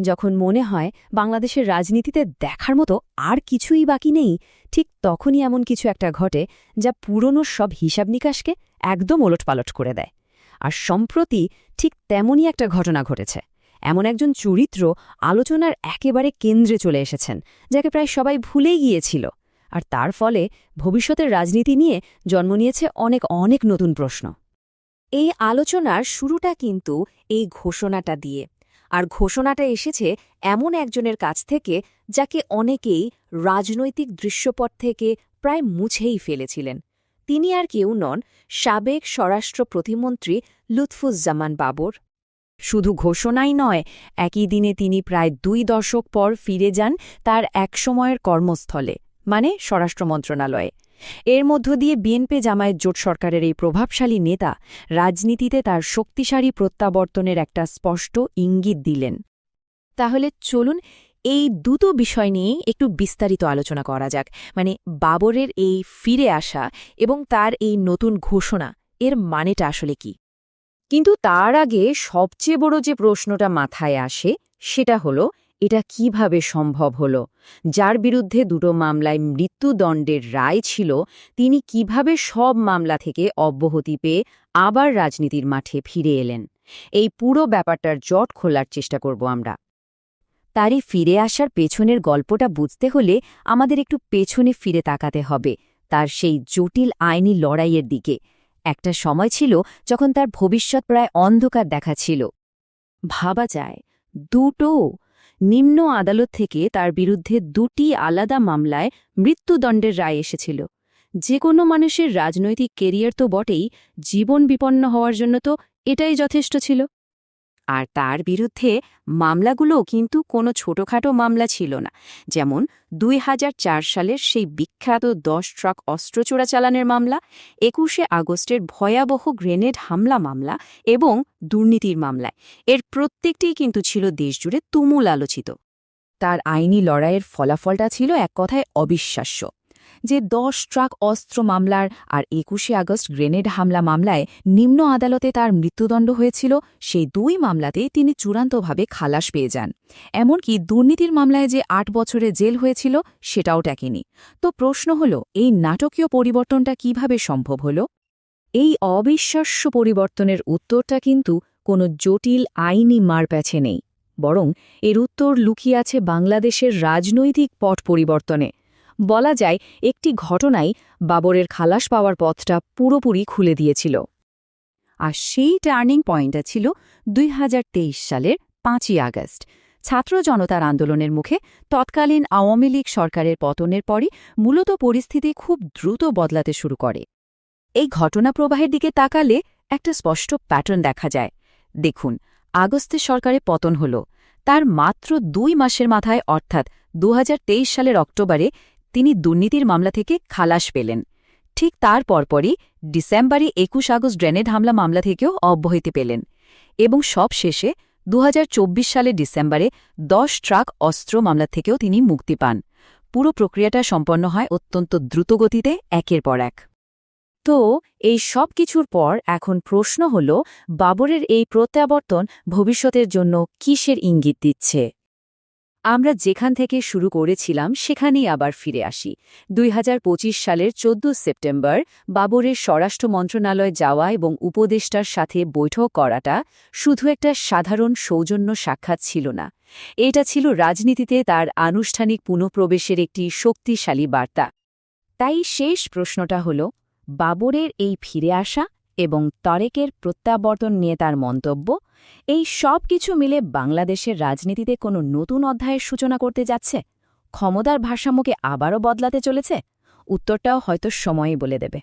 যখন মনে হয় বাংলাদেশের রাজনীতিতে দেখার মতো আর কিছুই বাকি নেই, ঠিক তখনই এমন কিছু একটা ঘটে যা পুরনো সব হিসাব নিকাশকে একদম ওলটপালট করে দেয়। আর সম্প্রতি ঠিক তেমনই একটা ঘটনা ঘটেছে। এমন একজন চরিত্র আলোচনার একেবারে কেন্দ্রে চলে এসেছেন, যাকে প্রায় সবাই ভুলেই গিয়েছিল। আর তার ফলে ভবিষ্যতের রাজনীতি নিয়ে জন্ম নিয়েছে অনেক অনেক নতুন প্রশ্ন। এই আলোচনার শুরুটা কিন্তু এই ঘোষণাটা দিয়ে। আর ঘোষণাটা এসেছে এমন একজনের কাছ থেকে যাকে অনেকেই রাজনৈতিক দৃশ্যপট থেকে প্রায় মুছেই ফেলেছিলেন। তিনি আর কেউ নন সাবেক স্বরাষ্ট্র প্রতিমন্ত্রী লুৎফুজ্জামান বাবর। শুধু ঘোষণাই নয়, একই দিনে তিনি প্রায় দুই দশক পর ফিরে যান তার একসময়ের কর্মস্থলে মানে স্বরাষ্ট্র মন্ত্রণালয়ে। এর মধ্য দিয়ে বিএনপি জামায়াত জোট সরকারের এই প্রভাবশালী নেতা রাজনীতিতে তার শক্তিশালী প্রত্যাবর্তনের একটা স্পষ্ট ইঙ্গিত দিলেন। তাহলে চলুন এই দুটো বিষয় নিয়ে একটু বিস্তারিত আলোচনা করা যাক। মানে বাবরের এই ফিরে আসা এবং তার এই নতুন ঘোষণা, এর মানেটা আসলে কি? কিন্তু তার আগে সবচেয়ে বড় যে প্রশ্নটা মাথায় আসে, সেটা হলো এটা কীভাবে সম্ভব হল? যার বিরুদ্ধে দুটো মামলায় মৃত্যুদণ্ডের রায় ছিল, তিনি কীভাবে সব মামলা থেকে অব্যাহতি পেয়ে আবার রাজনীতির মাঠে ফিরে এলেন? এই পুরো ব্যাপারটার জট খোলার চেষ্টা করব আমরা। তারই ফিরে আসার পেছনের গল্পটা বুঝতে হলে আমাদের একটু পেছনে ফিরে তাকাতে হবে, তার সেই জটিল আইনি লড়াইয়ের দিকে। একটা সময় ছিল যখন তার ভবিষ্যৎ প্রায় অন্ধকার দেখা ছিল। ভাবা যায়, দুটো নিম্ন আদালত থেকে তার বিরুদ্ধে দুটি আলাদা মামলায় মৃত্যুদণ্ডের রায় এসেছিল। যে কোনো মানুষের রাজনৈতিক কেরিয়ার তো বটেই, জীবন বিপন্ন হওয়ার জন্য তো এটাই যথেষ্ট ছিল। আর তার বিরুদ্ধে মামলাগুলো কিন্তু কোনো ছোটখাটো মামলা ছিল না। যেমন দুই হাজার চার সালের সেই বিখ্যাত দশ ট্রাক অস্ত্র চোরাচালানের মামলা, একুশে আগস্টের ভয়াবহ গ্রেনেড হামলা মামলা এবং দুর্নীতির মামলায় এর প্রত্যেকটিই কিন্তু ছিল দেশজুড়ে তুমুল আলোচিত। তার আইনি লড়াইয়ের ফলাফলটা ছিল এক কথায় অবিশ্বাস্য। যে দশ ট্রাক অস্ত্র মামলার আর একুশে আগস্ট গ্রেনেড হামলা মামলায় নিম্ন আদালতে তার মৃত্যুদণ্ড হয়েছিল, সেই দুই মামলাতেই তিনি চূড়ান্তভাবে খালাস পেয়ে যান। এমনকি দুর্নীতির মামলায় যে আট বছরে জেল হয়েছিল, সেটাও ট্যাকেনি তো প্রশ্ন হল, এই নাটকীয় পরিবর্তনটা কীভাবে সম্ভব হল? এই অবিশ্বাস্য পরিবর্তনের উত্তরটা কিন্তু কোনো জটিল আইনি মারপ্যাছে নেই। বরং এর উত্তর লুকিয়ে আছে বাংলাদেশের রাজনৈতিক পট পরিবর্তনে। বলা যায়, একটি ঘটনাই বাবরের খালাস পাওয়ার পথটা পুরোপুরি খুলে দিয়েছিল। আর সেই টার্নিং পয়েন্টটা ছিল দুই হাজার তেইশ সালের পাঁচই আগস্ট। ছাত্র জনতার আন্দোলনের মুখে তৎকালীন আওয়ামী লীগ সরকারের পতনের পরই মূলত পরিস্থিতি খুব দ্রুত বদলাতে শুরু করে। এই ঘটনা প্রবাহের দিকে তাকালে একটা স্পষ্ট প্যাটার্ন দেখা যায়। দেখুন, আগস্টে সরকারে পতন হল। তার মাত্র দুই মাসের মাথায়, অর্থাৎ দু হাজার তেইশ সালের অক্টোবরে তিনি দুর্নীতির মামলা থেকে খালাস পেলেন। ঠিক তার পরপরই ডিসেম্বরে একুশ আগস্ট গ্রেনেড হামলা মামলা থেকেও অব্যাহতি পেলেন এবং সব শেষে দু সালে ডিসেম্বরে দশ ট্রাক অস্ত্র মামলা থেকেও তিনি মুক্তি পান। পুরো প্রক্রিয়াটা সম্পন্ন হয় অত্যন্ত দ্রুতগতিতে, একের পর এক। তো, এই সব কিছুর পর এখন প্রশ্ন হল, বাবরের এই প্রত্যাবর্তন ভবিষ্যতের জন্য কিসের ইঙ্গিত দিচ্ছে? আমরা যেখান থেকে শুরু করেছিলাম সেখানেই আবার ফিরে আসি। দুই হাজার পঁচিশ সালের ১৪ সেপ্টেম্বর, বাবরের স্বরাষ্ট্র মন্ত্রণালয় যাওয়া এবং উপদেষ্টার সাথে বৈঠক করাটা শুধু একটা সাধারণ সৌজন্য সাক্ষাৎ ছিল না। এটা ছিল রাজনীতিতে তার আনুষ্ঠানিক পুনঃপ্রবেশের একটি শক্তিশালী বার্তা। তাই শেষ প্রশ্নটা হল, বাবরের এই ফিরে আসা এবং তরেকের প্রত্যাবর্তন নিয়ে তার মন্তব্য, এই সব কিছু মিলে বাংলাদেশের রাজনীতিতে কোনো নতুন অধ্যায়ের সূচনা করতে যাচ্ছে? ক্ষমতার ভারসাম্যকে আবারও বদলাতে চলেছে? উত্তরটাও হয়তো সময়ই বলে দেবে।